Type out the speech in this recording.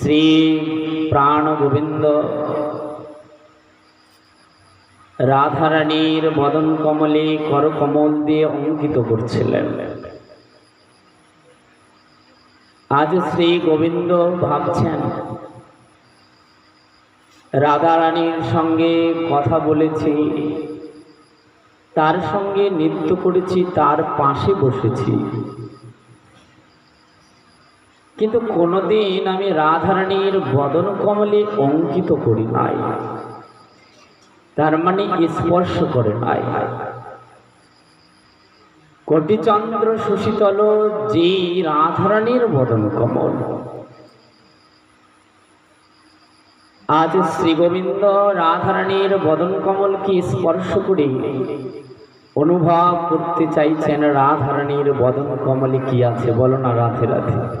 শ্রী প্রাণ গোবিন্দ রাধারানীর বদন কমলে করকমল দিয়ে অঙ্কিত করছিলেন। আজ শ্রী গোবিন্দ ভাবছেন, রাধারানীর সঙ্গে কথা বলেছি, তার সঙ্গে নৃত্য করেছি, তার পাশে বসেছি। কিন্তু কোনোদিন আমি রাধারানীর বদন কমলে অঙ্কিত করি নাই। তার মানে স্পর্শ করে নাই। কোটিচন্দ্র সুশীতল যে রাধারানীর বদন কমল। আজ শ্রী গোবিন্দ রাধারানীর বদন কমলকে স্পর্শ করে অনুভব করতে চাইছেন রাধারানীর বদন কমলে কি আছে? বলো না রাধে রাধে।